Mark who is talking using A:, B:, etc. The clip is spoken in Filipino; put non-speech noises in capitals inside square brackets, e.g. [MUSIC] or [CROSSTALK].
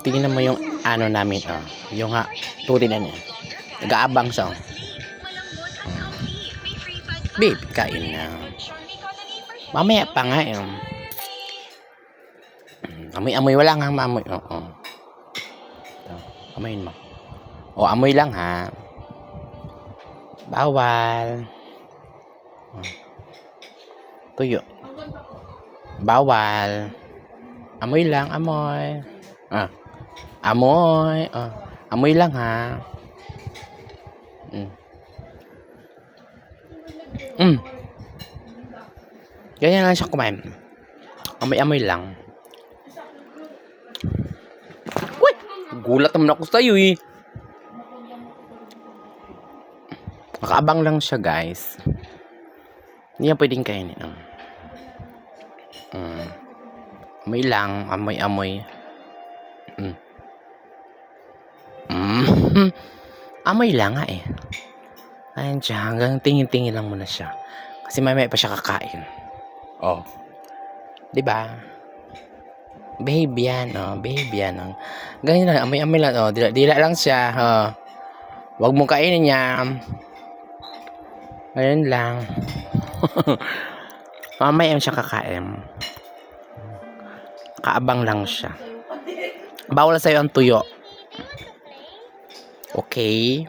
A: Tingnan mo yung ano namin, oh. Yung ha, tuti na niya. Nag-aabang siya. oh. Babe, kain na. Mamaya pa nga, eh. Amoy-amoy, wala nga mamoy. Oo. Ito, Amoyin mo. O, amoy lang ha. Bawal. Oh. Tuyo. Bawal. Amoy lang, amoy. Ah. Amoy. Oh. Amoy lang ha. Mm. Mm. Ganyan lang siya kumain. Amoy-amoy lang. Uy! Gulat naman ako sa'yo eh. Nakaabang lang siya guys. Hindi yan pwedeng kainin. ah. Mm. Amoy lang. Amoy-amoy. Mm. Mm. [LAUGHS] Amoy lang nga eh. Ayan siya. Hanggang tingin-tingin lang muna siya. Kasi mamaya pa siya kakain. Oh. 'Di ba? Babe yan, oh. Babe yan, oh. Ganyan lang, amoy-amoy lang, oh. Dila, dila lang siya, oh. Huwag mong kainin niya. Ganyan lang. [LAUGHS] Mamaya siya kakain. Kaabang lang siya. Bawal sa'yo ang tuyo. Okay?